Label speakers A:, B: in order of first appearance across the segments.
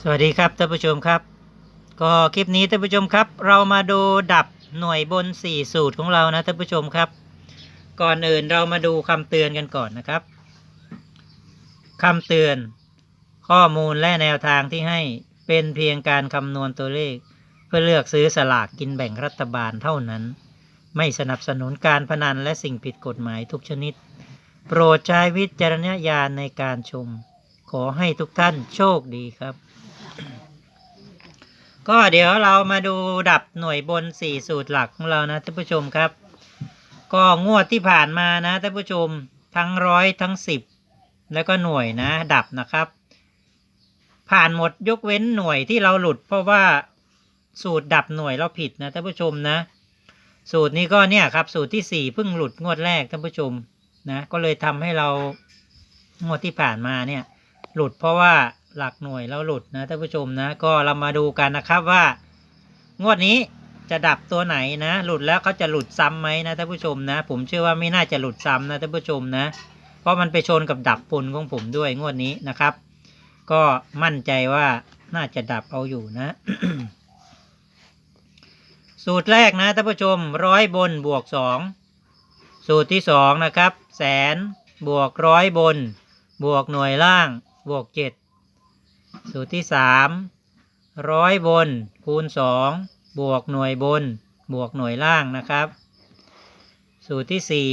A: สวัสดีครับท่านผู้ชมครับ ก็คลิปนี้ท่านผู้ชมครับ เรามาดูดับหน่วยบน 4 สูตรของเรานะท่านผู้ชมครับ ก่อนอื่นเรามาดูคำเตือนกันก่อนนะครับคำเตือน ข้อมูลและแนวทางที่ให้เป็นเพียงการคำนวณตัวเลข เพื่อเลือกซื้อสลากกินแบ่งรัฐบาลเท่านั้น ไม่สนับสนุนการพนันและสิ่งผิดกฎหมายทุกชนิด โปรดใช้วิจารณญาณในการชม ขอให้ทุกท่านโชคดีครับ ก็เดี๋ยวเรามาดูดับหน่วยบน 4 สูตรหลักของเรานะท่านผู้ชมครับ ก็งวดที่ผ่านมานะท่านผู้ชมทั้งร้อยทั้ง 10 แล้วก็หน่วยนะ ดับนะครับ ผ่านหมดยกเว้นหน่วยที่เราหลุด เพราะว่าสูตรดับหน่วยเราผิดนะท่านผู้ชมนะ สูตรนี้ก็เนี่ยครับสูตรที่ 4 เพิ่งหลุดงวดแรกท่านผู้ชมนะก็เลยทำให้เรางวดที่ผ่านมาเนี่ย หลุดเพราะว่า หลักหน่วยเราหลุดนะท่านผู้ชมนะ ก็เรามาดูกันนะครับว่า งวดนี้จะดับตัวไหนนะ หลุดแล้วเขาจะหลุดซ้ำไหมนะท่านผู้ชมนะ ผมเชื่อว่าไม่น่าจะหลุดซ้ำนะท่านผู้ชมนะ เพราะมันไปชนกับดับปนของผมด้วยงวดนี้นะครับ ก็มั่นใจว่าน่าจะดับเอาอยู่นะ สูตรแรกนะท่านผู้ชมร้อยบนบวกสองสูตรที่สองนะครับ แสนบวกร้อยบน บวกหน่วยล่าง บวกเจ็ด สูตรที่สามร้อยบนคูณสองบวกหน่วยบน บวกหน่วยล่างนะครับ สูตรที่สี่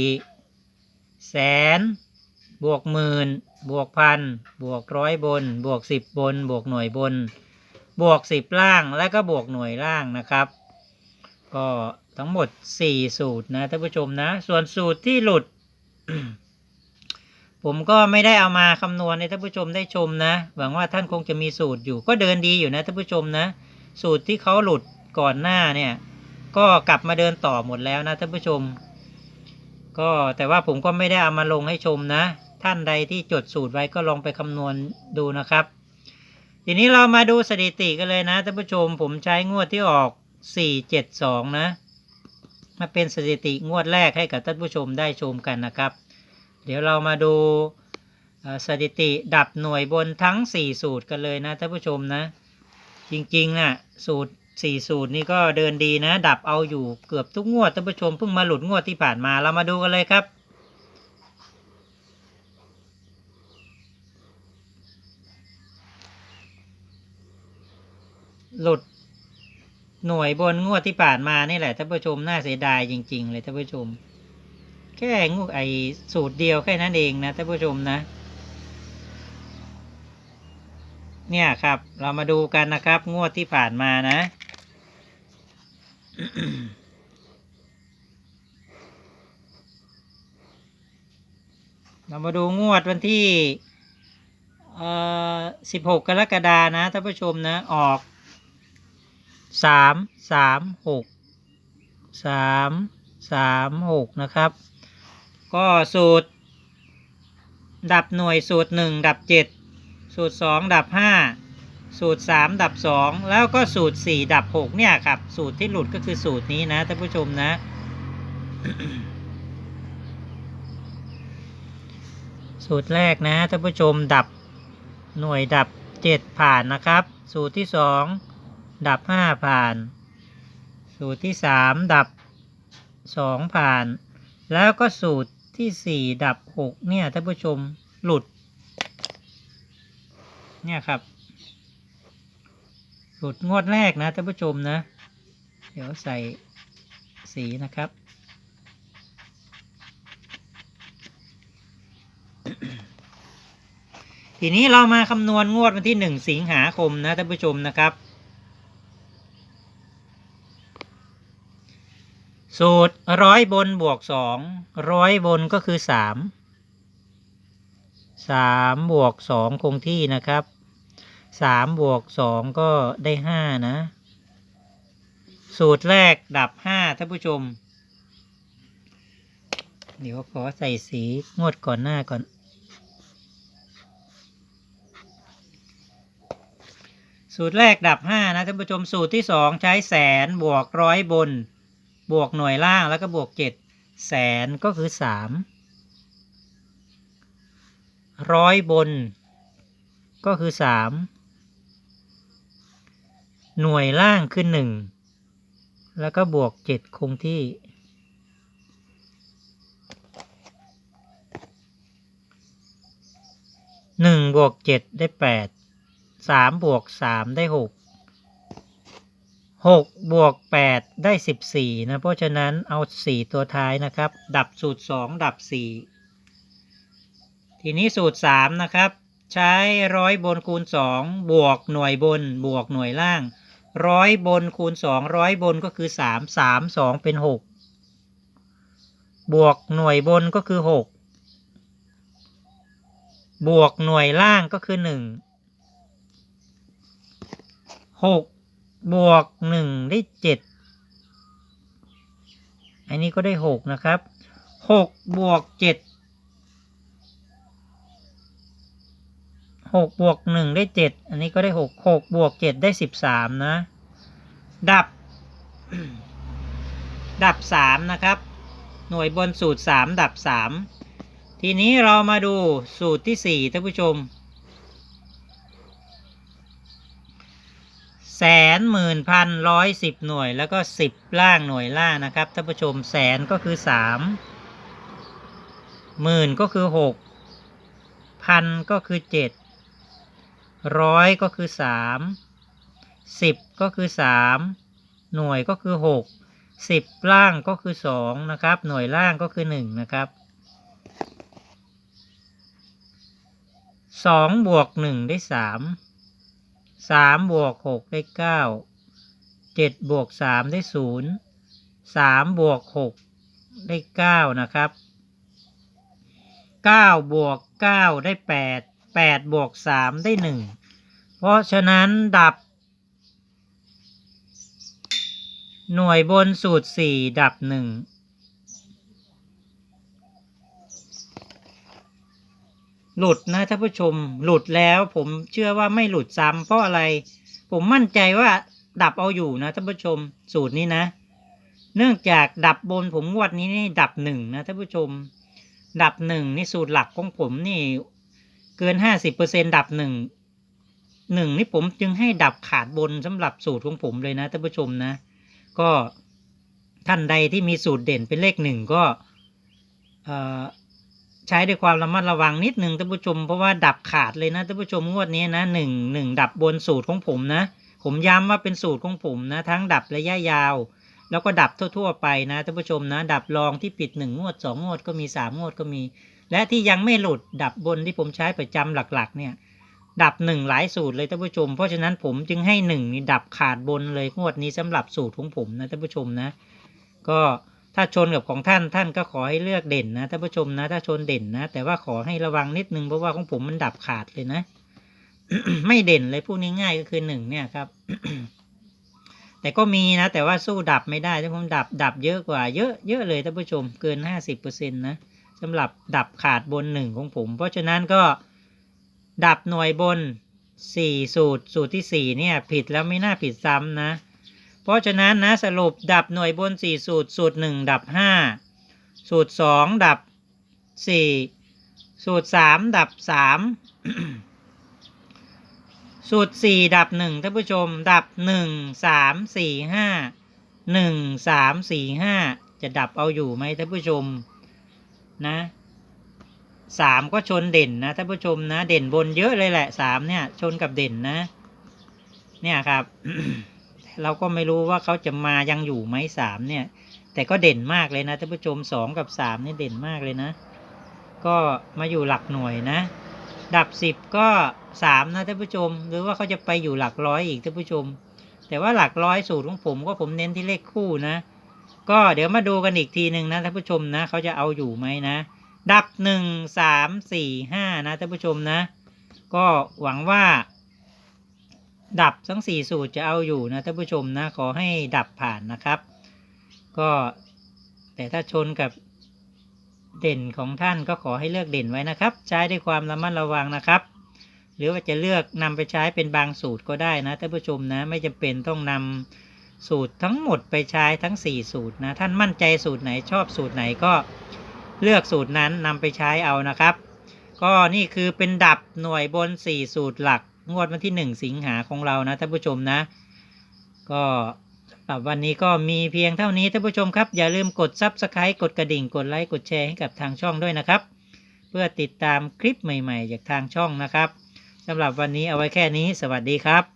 A: แสนบวกหมื่นบวกพันบวกร้อยบน บวกสิบบน บวกหน่วยบน บวกสิบล่างแล้วก็บวกหน่วยล่างนะครับ ก็ทั้งหมด4สูตรนะท่านผู้ชมนะ ส่วนสูตรที่หลุด ผมก็ไม่ได้เอามาคำนวณให้ท่านผู้ชมได้ชมนะ หวังว่าท่านคงจะมีสูตรอยู่ ก็เดินดีอยู่นะท่านผู้ชมนะ สูตรที่เขาหลุดก่อนหน้าเนี่ย ก็กลับมาเดินต่อหมดแล้วนะท่านผู้ชม ก็แต่ว่าผมก็ไม่ได้เอามาลงให้ชมนะ ท่านใดที่จดสูตรไว้ก็ลองไปคำนวณดูนะครับ ทีนี้เรามาดูสถิติกันเลยนะท่านผู้ชม ผมใช้งวดที่ออก 472 นะมาเป็นสถิติงวดแรกให้กับท่านผู้ชมได้ชมกันนะครับ เดี๋ยวเรามาดูสถิติดับหน่วยบนทั้ง 4 สูตรกันเลยนะท่านผู้ชมนะ จริงๆนะ่ะสูตร 4 สูตรนี้ก็เดินดีนะ ดับเอาอยู่เกือบทุกงวดท่านผู้ชมเพิ่งมาหลุดงวดที่ผ่านมาเรามาดูกันเลยครับหลุดหน่วยบนงวดที่ผ่านมานี่แหละท่านผู้ชมน่าเสียดายจริง ๆ เลยท่านผู้ชม แค่งวดไอสูตรเดียวแค่นั้นเองนะท่านผู้ชมนะ เนี่ยครับ เรามาดูกันนะครับ งวดที่ผ่านมานะเรามาดูงวดวันที่เอ่อสิบหกกรกฎานะท่านผู้ชมนะ ออกสามสามหกสามสามหกนะครับ ก็สูตร ดับหน่วยสูตรหนึ่งดับเจ็ดสูตรสองดับห้าสูตรสามดับสองแล้วก็สูตรสี่ดับหกเนี่ยครับ สูตรที่หลุดก็คือสูตรนี้นะท่านผู้ชมนะ สูตรแรกนะท่านผู้ชมดับหน่วยดับเจ็ดผ่านนะครับ สูตรที่สองดับห้าผ่าน สูตรที่สามดับสองผ่าน แล้วก็สูตร ที่สี่ดับหกเนี่ยท่านผู้ชมหลุด เนี่ยครับ หลุดงวดแรกนะท่านผู้ชมนะ เดี๋ยวใส่สีนะครับทีนี้เรามาคำนวณงวดวันที่หนึ่งสิงหาคมนะท่านผู้ชมนะครับ สูตรร้อยบนบวกสองร้อยบนก็คือสามสามบวกสองคงที่นะครับสามบวกสองก็ได้ห้านะ สูตรแรกดับห้าท่านผู้ชม เดี๋ยวขอใส่สีงวดก่อนหน้าก่อน สูตรแรกดับห้านะท่านผู้ชมสูตรที่สองใช้แสนบวกร้อยบน บวกหน่วยล่างแล้วก็บวกเจ็ดแสนก็คือสามร้อยบน ก็คือสามหน่วยล่างคือหนึ่งแล้วก็บวกเจ็ดคงที่ หนึ่งบวกเจ็ดได้แปดสามบวกสามได้หก หกบวกแปดได้สิบสี่นะ เพราะฉะนั้นเอาสี่ตัวท้ายนะครับ ดับสูตรสองดับสี่ทีนี้สูตรสามนะครับ ใช้ร้อยบนคูณสองบวกหน่วยบนบวกหน่วยล่างร้อยบนคูณสองร้อยบนก็คือสามสามสองเป็นหกบวกหน่วยบนก็คือหกบวกหน่วยล่างก็คือหนึ่งหก บวกหนึ่งได้เจ็ดอันนี้ก็ได้หกนะครับหกบวกเจ็ดหกบวกหนึ่งได้เจ็ดอันนี้ก็ได้หกหกบวกเจ็ดได้สิบสามนะ ดับ ดับสามนะครับ หน่วยบนสูตรสามดับสามทีนี้เรามาดูสูตรที่สี่ท่านผู้ชม แสนหมื่นพันร้อยสิบหน่วย แล้วก็สิบล่างหน่วยล่างนะครับท่านผู้ชมแสนก็คือสามหมื่นก็คือหกพันก็คือเจ็ดร้อยก็คือสามสิบก็คือสามหน่วยก็คือหกสิบล่างก็คือสองนะครับ หน่วยล่างก็คือหนึ่งนะครับสองบวกหนึ่งได้สาม สามบวกหกได้เก้าเจ็ดบวกสามได้ศูนย์สามบวกหกได้เก้านะครับเก้าบวกเก้าได้แปดแปดบวกสามได้หนึ่งเพราะฉะนั้นดับ หน่วยบนสูตรสี่ดับหนึ่ง หลุดนะท่านผู้ชม หลุดแล้วผมเชื่อว่าไม่หลุดซ้ำเพราะอะไร ผมมั่นใจว่าดับเอาอยู่นะท่านผู้ชม สูตรนี้นะ เนื่องจากดับบนผมงวดนี้นี่ดับหนึ่งนะท่านผู้ชม ดับหนึ่งนี่สูตรหลักของผมนี่ เกินห้าสิบเปอร์เซ็นดับหนึ่งหนึ่งนี่ผมจึงให้ดับขาดบนสำหรับสูตรของผมเลยนะท่านผู้ชมนะ ก็ท่านใดที่มีสูตรเด่นเป็นเลขหนึ่งก็เอ่อ ใช้ด้วยความระมัดระวังนิดหนึ่งท่านผู้ชมเพราะว่าดับขาดเลยนะท่านผู้ชมงวดนี้นะหนึ่งหนึ่งดับบนสูตรของผมนะ ผมย้ำว่าเป็นสูตรของผมนะ ทั้งดับระยะยาว แล้วก็ดับทั่ว ๆ ไปนะท่านผู้ชมนะ ดับรองที่ปิดหนึ่งงวดสองงวดก็มีสามงวดก็มี และที่ยังไม่หลุดดับบนที่ผมใช้ประจำหลักๆ เนี่ย ดับหนึ่งหลายสูตรเลยท่านผู้ชม เพราะฉะนั้นผมจึงให้หนึ่งนี่ดับขาดบนเลยงวดนี้สำหรับสูตรของผมนะท่านผู้ชมนะ ก็ ถ้าชนกับของท่านท่านก็ขอให้เลือกเด่นนะท่านผู้ชมนะ ถ้าชนเด่นนะ แต่ว่าขอให้ระวังนิดนึงเพราะว่าของผมมันดับขาดเลยนะ ไม่เด่นเลยพูดง่ายๆก็คือหนึ่งเนี่ยครับ แต่ก็มีนะ แต่ว่าสู้ดับไม่ได้ถ้านผมดับดับเยอะกว่าเยอะเยอะเลยท่านผู้ชมเกินห้าสิบเปอร์เซ็นต์นะสำหรับดับขาดบนหนึ่งของผม เพราะฉะนั้นก็ดับหน่วยบนสี่สูตรสูตรที่สี่เนี่ย ผิดแล้วไม่น่าผิดซ้ำนะ เพราะฉะนั้นนะสรุปดับหน่วยบนสี่สูตร สูตรหนึ่งดับห้าสูตรสองดับสี่สูตรสามดับสามสูตรสี่ดับหนึ่งท่านผู้ชม ดับหนึ่งสามสี่ห้าหนึ่งสามสี่ห้าจะดับเอาอยู่ไหมท่านผู้ชมนะสามก็ชนเด่นนะท่านผู้ชมนะ เด่นบนเยอะเลยแหละสามเนี่ย ชนกับเด่นนะ เนี่ยครับ เราก็ไม่รู้ว่าเขาจะมายังอยู่ไหมสามเนี่ย แต่ก็เด่นมากเลยนะท่านผู้ชมสองกับสามนี่เด่นมากเลยนะ ก็มาอยู่หลักหน่วยนะ ดับสิบก็สามนะท่านผู้ชม หรือว่าเขาจะไปอยู่หลักร้อยอีกท่านผู้ชม แต่ว่าหลักร้อยสูตรของผมก็ผมเน้นที่เลขคู่นะ ก็เดี๋ยวมาดูกันอีกทีหนึ่งนะท่านผู้ชมนะเขาจะเอาอยู่ไหมนะ ดับหนึ่งสามสี่ห้านะท่านผู้ชมนะ ก็หวังว่า ดับทั้งสี่สูตรจะเอาอยู่นะท่านผู้ชมนะขอให้ดับผ่านนะครับ ก็แต่ถ้าชนกับเด่นของท่านก็ขอให้เลือกเด่นไว้นะครับ ใช้ด้วยความระมัดระวังนะครับ หรือว่าจะเลือกนำไปใช้เป็นบางสูตรก็ได้นะท่านผู้ชมนะไม่จำเป็นต้องนำสูตรทั้งหมดไปใช้ทั้ง 4 สูตรนะท่านมั่นใจสูตรไหนชอบสูตรไหนก็เลือกสูตรนั้นนำไปใช้เอานะครับ ก็นี่คือเป็นดับหน่วยบน 4 สูตรหลัก งวดวันที่ 1 สิงหาของเรานะท่านผู้ชมนะ ก็สำหรับวันนี้ก็มีเพียงเท่านี้ท่านผู้ชมครับ อย่าลืมกด s u b สไครต์กดกระดิ่งกดไลค์กดแชร์ให้กับทางช่องด้วยนะครับ เพื่อติดตามคลิปใหม่ ๆ จากทางช่องนะครับสำหรับวันนี้เอาไว้แค่นี้ สวัสดีครับ